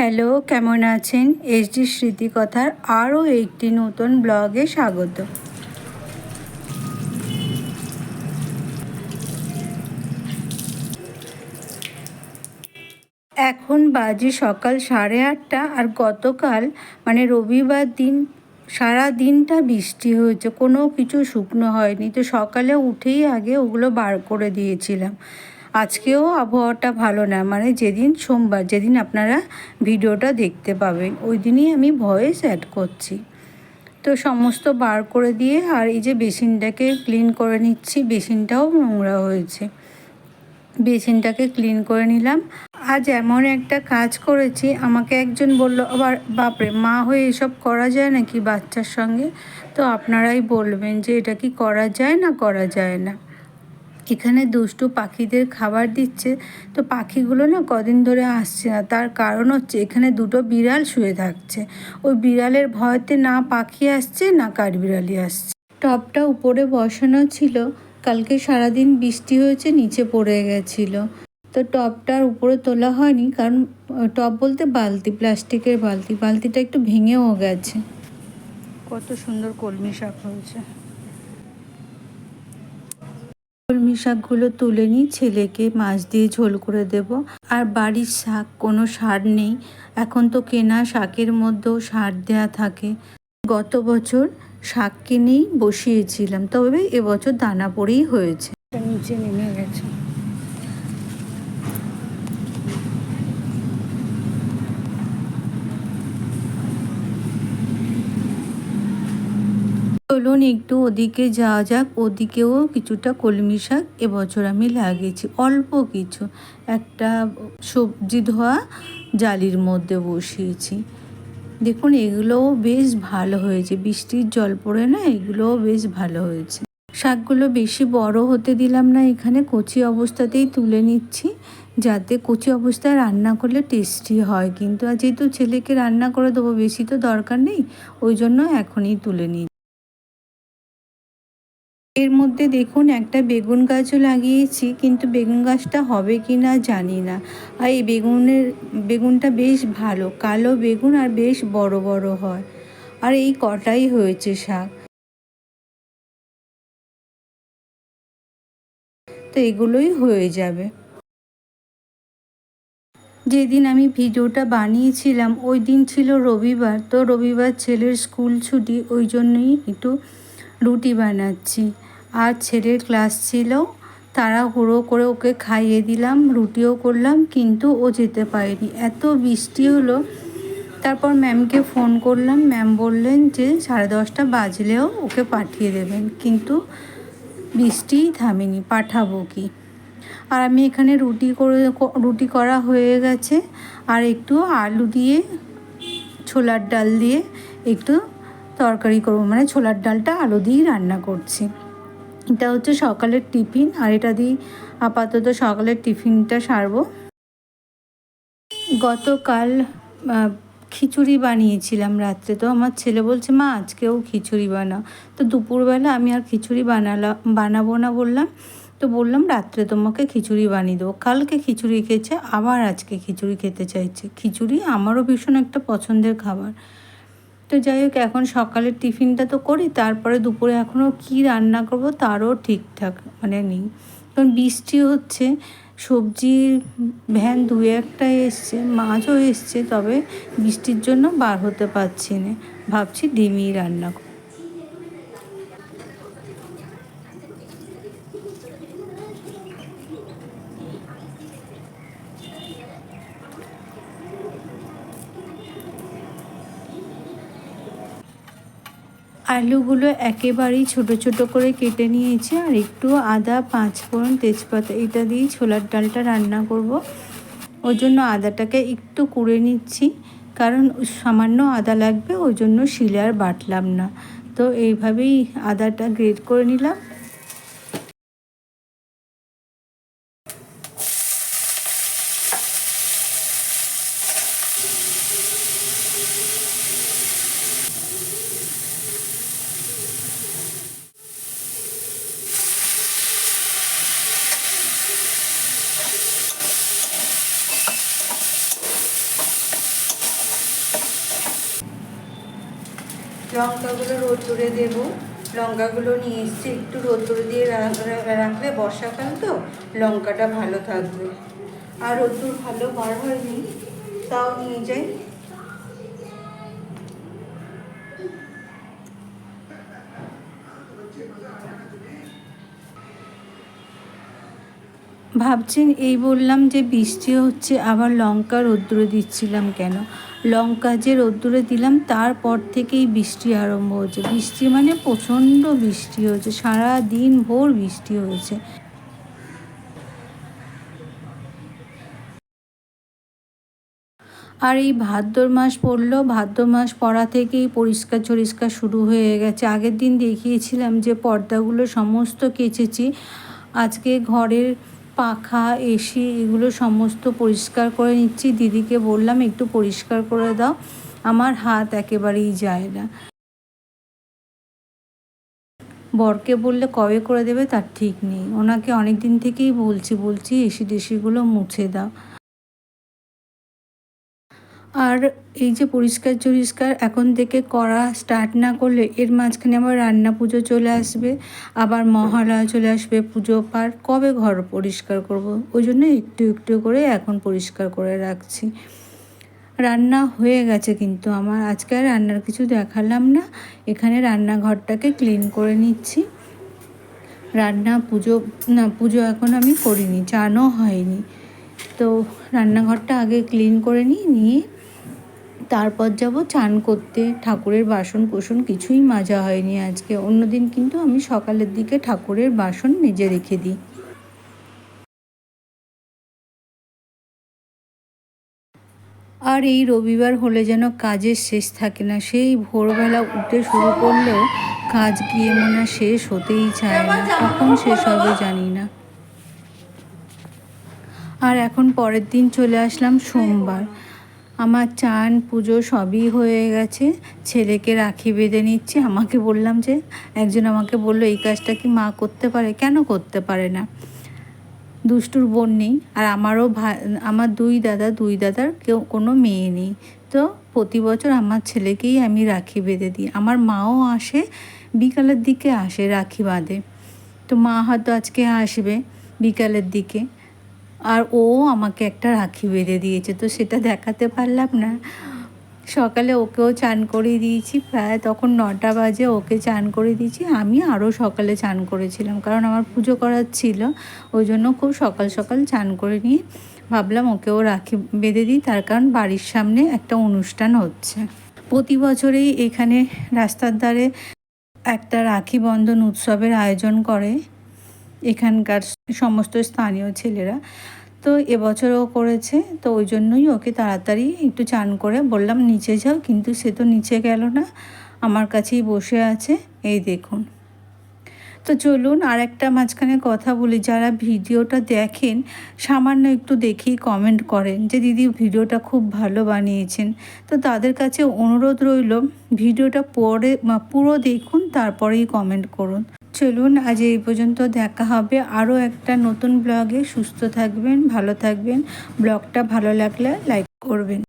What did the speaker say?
Hello, কেমন আছেন? SD স্মৃতিকথার আরও একটি নতুন ব্লগে স্বাগত। এখন বাজে সকাল সাড়ে আটটা আর গতকাল মানে রবিবার দিন, সারা দিনটা বৃষ্টি হয়েছে, কোনো কিছু শুকনো হয়নি। তো সকালে উঠেই আগে ওগুলো বার করে দিয়েছিলাম। আজকেও আবহাওয়াটা ভালো না মানে যেদিন সোমবার, যেদিন আপনারা ভিডিওটা দেখতে পাবেন, ওই দিনই আমি ভয়েস অ্যাড করছি। তো সমস্ত বার করে দিয়ে আর এই যে বেসিনটাকে ক্লিন করে নিচ্ছি, বেসিনটাও নোংরা হয়েছে। বেসিনটাকে ক্লিন করে নিলাম। আজ এমন একটা কাজ করেছি, আমাকে একজন বলল, আবার বাপরে, মা হয়ে এসব করা যায় নাকি বাচ্চার সঙ্গে? তো আপনারাই বলবেন যে, এটা কি করা যায় না করা যায় না? এখানে দুষ্টু পাখিদের খাবার দিচ্ছে। তো পাখিগুলো না কদিন ধরে আসছে না। তার কারণ হচ্ছে এখানে দুটো বিড়াল শুয়ে থাকছে। ওই বিড়ালের ভয়তে না পাখি আসছে, না কাঠ কাঠবিড়ালি আসছে। টবটা উপরে বসানো ছিল। কালকে সারাদিন বৃষ্টি হয়েছে, নিচে পড়ে গেছিল। তো টবটার উপরে তোলা হয়নি কারণ টব বলতে বালতি, প্লাস্টিকের বালতি। বালতিটা একটু ভেঙেও গেছে। কত সুন্দর কলমি শাক হয়েছে। শাকগুলো তুলে নিই, ছেলেকে মাছ দিয়ে ঝোল করে দেব। আর বাড়ির শাক, কোনো সার নেই। এখন তো কেনা শাকের মধ্যেও সার দেয়া থাকে। গত বছর শাক কিনেই বসিয়েছিলাম, তবে এবছর দানা পড়েই হয়েছে। নিচে নেমে গেছে। চলুন একটু ওদিকে যাওয়া যাক। ওদিকেও কিছুটা কলমি শাক এবছর আমি লাগিয়েছি, অল্প কিছু। একটা সবজি ধোয়া জালির মধ্যে বসিয়েছি। দেখুন, এগুলোও বেশ ভালো হয়েছে। বৃষ্টির জল পড়ে না, এগুলোও বেশ ভালো হয়েছে। শাকগুলো বেশি বড় হতে দিলাম না, এখানে কচি অবস্থাতেই তুলে নিচ্ছি, যাতে কচি অবস্থায় রান্না করলে টেস্টি হয়। কিন্তু আর যেহেতু ছেলেকে রান্না করে দেবো, বেশি তো দরকার নেই, ওই জন্য এখনই তুলে নিই এর মধ্যে দেখুন, একটা বেগুন গাছও লাগিয়েছি, কিন্তু বেগুন গাছটা হবে কি না জানি না। আর এই বেগুনের, বেগুনটা বেশ ভালো, কালো বেগুন আর বেশ বড় বড় হয়। আর এই কটাই হয়েছে শাক। তো এগুলোই হয়ে যাবে। যেদিন আমি ভিডিওটা বানিয়েছিলাম, ওই দিন ছিল রবিবার, তো রবিবার ছেলের স্কুল ছুটি, ওই জন্যই একটু রুটি বানাচ্ছি। আর ছেলের ক্লাস ছিল তারা হুড়ো করে ওকে খাইয়ে দিলাম, রুটিও করলাম, কিন্তু ও যেতে পারেনি। এত বৃষ্টি হলো। তারপর ম্যামকে ফোন করলাম। ম্যাম বললেন যে সাড়ে দশটা বাজলেও ওকে পাঠিয়ে দেবেন, কিন্তু বৃষ্টিই থামেনি, পাঠাবো কি? আর আমি এখানে রুটি করে, রুটি করা হয়ে গেছে। আর একটু আলু দিয়ে, ছোলার ডাল দিয়ে একটু তরকারি করব। মানে ছোলার ডালটা আলু দিয়েই রান্না করছি। এটা হচ্ছে সকালের টিফিন, আর এটা দিয়ে আপাতত সকালের টিফিনটা সারবো। গতকাল খিচুড়ি বানিয়েছিলাম রাত্রে। তো আমার ছেলে বলছে, মা, আজকেও খিচুড়ি বানাও। তো দুপুরবেলা আমি আর খিচুড়ি বানালাম বানাবো না বললাম। তো বললাম, রাত্রে তোমাকে খিচুড়ি বানিয়ে দেবো। কালকে খিচুড়ি খেয়েছে, আবার আজকে খিচুড়ি খেতে চাইছে। খিচুড়ি আমারও ভীষণ একটা পছন্দের খাবার। তো যাই হোক, এখন সকালের টিফিনটা তো করি, তারপরে দুপুরে এখনও কি রান্না করব তারও ঠিকঠাক মানে নেই। কারণ বৃষ্টি হচ্ছে সবজির ভ্যান দু একটা এসছে, মাছও এসছে, তবে বৃষ্টির জন্য বার হতে পারছি না। ভাবছি ডিমই রান্না আলুগুলো একেবারেই ছোট ছোট করে কেটে নিয়েছি আর একটু আদা পাঁচ ফোড়ন তেজপাতা, এটা দিয়ে ছোলার ডালটা রান্না করব। ওই জন্য আদাটাকে একটু কুড়ে নিচ্ছি, কারণ সামান্য আদা লাগবে ওই জন্য শিলে আর বাটলাম না। তো এইভাবেই আদাটা গ্রেট করে নিলাম। লঙ্কাগুলো রোদ্দুরে দেবো। লঙ্কাগুলো নিয়ে এসছি, একটু রোদ্দুরে দিয়ে রা- রা- রাখলে বর্ষাকাল তো, লঙ্কাটা ভালো থাকবে। আর রোদ্দুর ভালো বার হয়নি, তাও নিয়ে যাই। ভাবছেন, এই বললাম যে বৃষ্টি হচ্ছে, আবার লঙ্কা রোদ্দুরে দিচ্ছিলাম কেন? লঙ্কা যে রোদ্দুরে দিলাম, তারপর থেকেই বৃষ্টি আরম্ভ হয়েছে। বৃষ্টি মানে প্রচণ্ড বৃষ্টি হয়েছে সারা দিন ভোর বৃষ্টি হয়েছে। আর এই ভাদ্র মাস পড়ল, ভাদ্র মাস পড়া থেকেই পরিষ্কার চরিষ্কার শুরু হয়ে গেছে। আগের দিন দেখিয়েছিলাম যে পর্দাগুলো সমস্ত কেচেছি। আজকে ঘরের পাখা এসি এগুলো সমস্ত পরিষ্কার করে নিচ্ছি। দিদিকে বললাম, একটু পরিষ্কার করে দাও, আমার হাত একেবারেই যায় না। বরকে বললে, কবে করে দেবে তার ঠিক নেই। ওনাকে অনেক দিন থেকেই বলছি বলছি এসি টেসিগুলো মুছে দাও। আর এই যে পরিষ্কার চরিষ্কার এখন থেকে করা স্টার্ট না করলে এর মাঝখানে আবার রান্না পুজো চলে আসবে, আবার মহালয়া চলে আসবে পুজো পার। কবে ঘর পরিষ্কার করব? ওই জন্য একটু একটু করে এখন পরিষ্কার করে রাখছি। রান্না হয়ে গেছে কিন্তু আমার। আজকে আর রান্নার কিছু দেখালাম না। এখানে রান্নাঘরটাকে ক্লিন করে নিচ্ছি। রান্না পুজো, না, পুজো এখন আমি করিনি, চানও হয়নি। তো রান্নাঘরটা আগে ক্লিন করে নিই, নিয়ে তারপর যাব চান করতে। ঠাকুরের বাসন কোসন কিছুই মাজা হয়নি আজকে। অন্যদিন কিন্তু আমি সকালের দিকে ঠাকুরের বাসন মেজে রেখে দিই। আর এই রবিবার হলে যেন কাজের শেষ থাকে না, সেই ভোরবেলা উঠে শুরু করলেও কাজ গিয়ে মনে শেষ হতেই চায় না, কখন শেষ হবে জানি না। আর এখন পরের দিন চলে আসলাম সোমবার। আমার চান, পুজো সবই হয়ে গেছে। ছেলেকে রাখি বেঁধে নিচ্ছি। আমাকে বললাম যে, একজন আমাকে বলল, এই কাজটা কি মা করতে পারে? কেন করতে পারে না? দুষ্টুর বোন নেই। আর আমারও ভাই আমার দুই দাদা, দুই দাদার কেউ, কোনো মেয়ে নেই। তো প্রতি বছর আমার ছেলেকেই আমি রাখি বেঁধে দিই। আমার মাও আসে, বিকালের দিকে আসে রাখি বাঁধে। তো মা হয়তো আজকে আসবে বিকালের দিকে। আর ও আমাকে একটা রাখি বেঁধে দিয়েছে, তো সেটা দেখাতে পারলাম না। সকালে ওকেও চান করিয়ে দিয়েছি, প্রায় তখন নটা বাজে ওকে চান করে দিয়েছি। আমি আরও সকালে চান করেছিলাম, কারণ আমার পুজো করার ছিল, ওই জন্য খুব সকাল সকাল চান করে নিয়ে ভাবলাম ওকেও রাখি বেঁধে দিই, তার কারণ বাড়ির সামনে একটা অনুষ্ঠান হচ্ছে। প্রতি বছরেই এখানে রাস্তার ধারে একটা রাখি বন্ধন উৎসবের আয়োজন করে। এখানকার সমস্ত স্থানীয় ছেলেরা। তো এবছরও করেছে, তো ওই জন্যই ওকে তাড়াতাড়ি একটু চান করে বললাম, নিচে যাও, কিন্তু সে তো নিচে গেল না, আমার কাছেই বসে আছে। এই দেখুন। তো চলুন আর একটা মাঝখানে কথা বলি, যারা ভিডিওটা দেখেন, সামান্য একটু দেখেই কমেন্ট করেন যে, দিদি, ভিডিওটা খুব ভালো বানিয়েছেন। তো তাদের কাছে অনুরোধ রইল, ভিডিওটা পরে, পুরো দেখুন, তারপরেই কমেন্ট করুন। চলুন আজ এই পর্যন্ত দেখা হবে আরও একটা নতুন ব্লগে। সুস্থ থাকবেন, ভালো থাকবেন। ব্লগটা ভালো লাগলে লাইক করবেন।